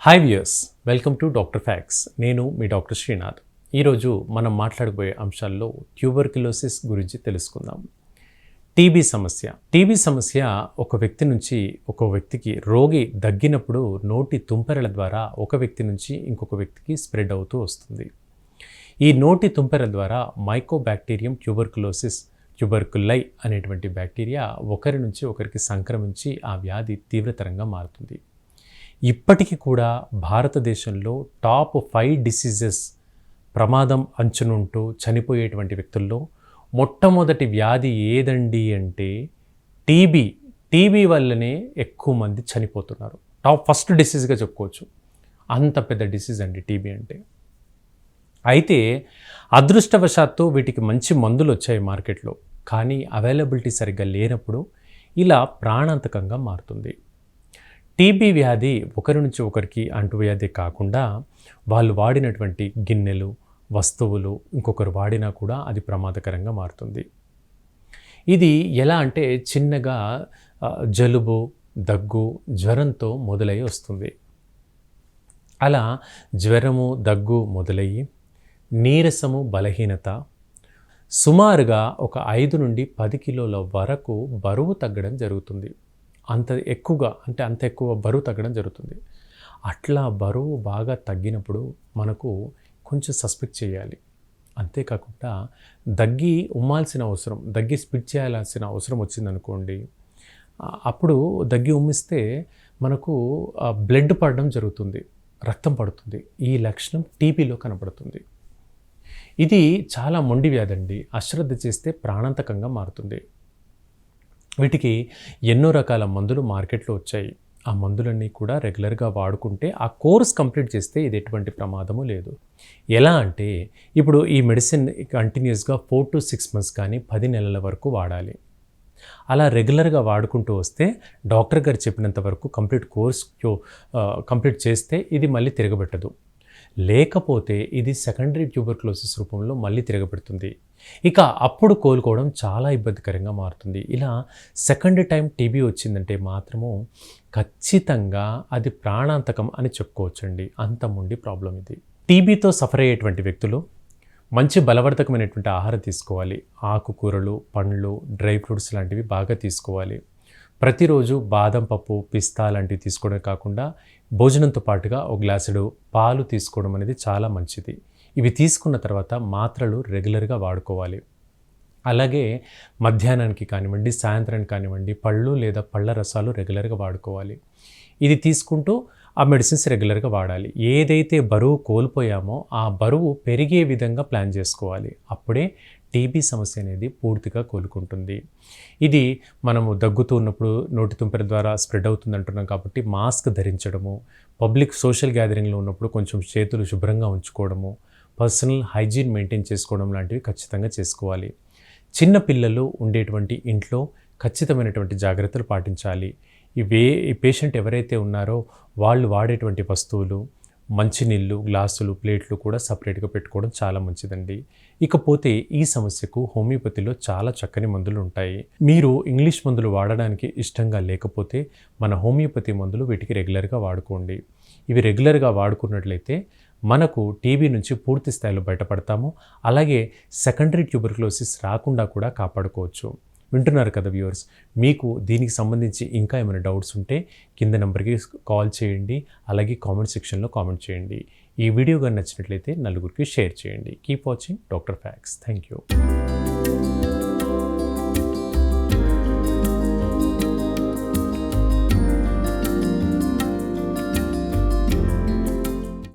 Hi viewers welcome to doctor facts నేను మీ doctor Srinath ఈరోజు మనం మాట్లాడబోయే అంశాల్లో ట్యూబర్క్యులోసిస్ గురించి తెలుసుకుందాం. టీబీ సమస్య. టీబీ సమస్య ఒక వ్యక్తి నుంచి ఒక వ్యక్తికి రోగి దగ్గినప్పుడు నోటి తుంపెరల ద్వారా ఒక వ్యక్తి నుంచి ఇంకొక వ్యక్తికి స్ప్రెడ్ అవుతూ వస్తుంది. ఈ నోటి తుంపెర ద్వారా మైకోబ్యాక్టీరియం ట్యూబర్కులోసిస్ ట్యూబర్కులై అనేటువంటి బ్యాక్టీరియా ఒకరి నుంచి ఒకరికి సంక్రమించి ఆ వ్యాధి తీవ్రతరంగా మారుతుంది. ఇప్పటికీ కూడా భారతదేశంలో టాప్ ఫైవ్ డిసీజెస్ ప్రమాదం అంచునుంటూ చనిపోయేటువంటి వ్యక్తుల్లో మొట్టమొదటి వ్యాధి ఏదండి అంటే టీబీ. టీబీ వల్లనే ఎక్కువ మంది చనిపోతున్నారు. టాప్ ఫస్ట్ డిసీజ్గా చెప్పుకోవచ్చు. అంత పెద్ద డిసీజ్ అండి టీబీ అంటే. అయితే అదృష్టవశాత్తు వీటికి మంచి మందులు వచ్చాయి మార్కెట్లో. కానీ అవైలబిలిటీ సరిగ్గా లేనప్పుడు ఇలా ప్రాణాంతకంగా మారుతుంది. టీబీ వ్యాధి ఒకరి నుంచి ఒకరికి అంటువ్యాధి కాకుండా వాళ్ళు వాడినటువంటి గిన్నెలు వస్తువులు ఇంకొకరు వాడినా కూడా అది ప్రమాదకరంగా మారుతుంది. ఇది ఎలా అంటే చిన్నగా జలుబు దగ్గు జ్వరంతో మొదలై వస్తుంది. అలా జ్వరము దగ్గు మొదలయ్యి నీరసము బలహీనత సుమారుగా ఒక ఐదు నుండి పది కిలోల వరకు బరువు తగ్గడం జరుగుతుంది. అంత ఎక్కువగా అంటే అంత ఎక్కువ బరువు తగ్గడం జరుగుతుంది. అట్లా బరువు బాగా తగ్గినప్పుడు మనకు కొంచెం సస్పెక్ట్ చేయాలి. అంతేకాకుండా దగ్గి ఉమ్మాల్సిన అవసరం దగ్గి స్పిట్ చేయాల్సిన అవసరం వచ్చిందనుకోండి అప్పుడు దగ్గి ఉమ్మిస్తే మనకు బ్లడ్ పడడం జరుగుతుంది రక్తం పడుతుంది ఈ లక్షణం టీబీలో కనపడుతుంది. ఇది చాలా మొండి వ్యాధి అండి. అశ్రద్ధ చేస్తే ప్రాణాంతకంగా మారుతుంది. వీటికి ఎన్నో రకాల మందులు మార్కెట్లో వచ్చాయి. ఆ మందులన్నీ కూడా రెగ్యులర్గా వాడుకుంటే ఆ కోర్స్ కంప్లీట్ చేస్తే ఇది ఎటువంటి ప్రమాదము లేదు. ఎలా అంటే ఇప్పుడు ఈ మెడిసిన్ కంటిన్యూస్గా ఫోర్ టు సిక్స్ మంత్స్ కానీ పది నెలల వరకు వాడాలి. అలా రెగ్యులర్గా వాడుకుంటూ వస్తే డాక్టర్ గారు చెప్పినంత వరకు కంప్లీట్ కోర్స్ కంప్లీట్ చేస్తే ఇది మళ్ళీ తిరగబెట్టదు. లేకపోతే ఇది సెకండరీ ట్యూబర్క్లోసిస్ రూపంలో మళ్ళీ తిరగబెడుతుంది. ఇక అప్పుడు కోలుకోవడం చాలా ఇబ్బందికరంగా మారుతుంది. ఇలా సెకండ్ టైం టీబీ వచ్చిందంటే మాత్రము ఖచ్చితంగా అది ప్రాణాంతకం అని చెప్పుకోవచ్చండి. అంత ముండి ప్రాబ్లం ఇది. టీబీతో సఫర్ అయ్యేటువంటి వ్యక్తులు మంచి బలవర్ధకమైనటువంటి ఆహారం తీసుకోవాలి. ఆకుకూరలు పండ్లు డ్రై ఫ్రూట్స్ లాంటివి బాగా తీసుకోవాలి. ప్రతిరోజు బాదం పప్పు పిస్తా లాంటివి తీసుకోవడమే కాకుండా భోజనంతో పాటుగా ఒక గ్లాసుడు పాలు తీసుకోవడం అనేది చాలా మంచిది. ఇవి తీసుకున్న తర్వాత మాత్రలు రెగ్యులర్గా వాడుకోవాలి. అలాగే మధ్యాహ్నానికి కానివ్వండి సాయంత్రానికి కానివ్వండి పళ్ళు లేదా పళ్ళ రసాలు రెగ్యులర్గా వాడుకోవాలి. ఇది తీసుకుంటూ ఆ మెడిసిన్స్ రెగ్యులర్గా వాడాలి. ఏదైతే బరువు కోల్పోయామో ఆ బరువు పెరిగే విధంగా ప్లాన్ చేసుకోవాలి. అప్పుడే టీబీ సమస్య అనేది పూర్తిగా కోలుకుంటుంది. ఇది మనము దగ్గుతూ ఉన్నప్పుడు నోటి తుంపెర ద్వారా స్ప్రెడ్ అవుతుంది అంటున్నాం కాబట్టి మాస్క్ ధరించడము పబ్లిక్ సోషల్ గ్యాదరింగ్లో ఉన్నప్పుడు కొంచెం చేతులు శుభ్రంగా ఉంచుకోవడము పర్సనల్ హైజీన్ మెయింటైన్ చేసుకోవడం లాంటివి ఖచ్చితంగా చేసుకోవాలి. చిన్న పిల్లలు ఉండేటువంటి ఇంట్లో ఖచ్చితమైనటువంటి జాగ్రత్తలు పాటించాలి. ఇవే ఈ పేషెంట్ ఎవరైతే ఉన్నారో వాళ్ళు వాడేటువంటి వస్తువులు మంచినీళ్ళు గ్లాసులు ప్లేట్లు కూడా సపరేట్గా పెట్టుకోవడం చాలా మంచిదండి. ఇకపోతే ఈ సమస్యకు హోమియోపతిలో చాలా చక్కని మందులు ఉంటాయి. మీరు ఇంగ్లీష్ మందులు వాడడానికి ఇష్టంగా లేకపోతే మన హోమియోపతి మందులు వీటికి రెగ్యులర్గా వాడుకోండి. ఇవి రెగ్యులర్గా వాడుకున్నట్లయితే మనకు టీబీ నుంచి పూర్తి స్థాయిలో బయటపడతాము. అలాగే సెకండరీ ట్యూబర్క్లోసిస్ రాకుండా కూడా కాపాడుకోవచ్చు. వింటున్నారు కదా వ్యూవర్స్? మీకు దీనికి సంబంధించి ఇంకా ఏమైనా డౌట్స్ ఉంటే కింద నెంబర్కి కాల్ చేయండి అలాగే కామెంట్ సెక్షన్లో కామెంట్ చేయండి. ఈ వీడియో కానీ నచ్చినట్లయితే నలుగురికి షేర్ చేయండి. Keep watching doctor facts. Thank you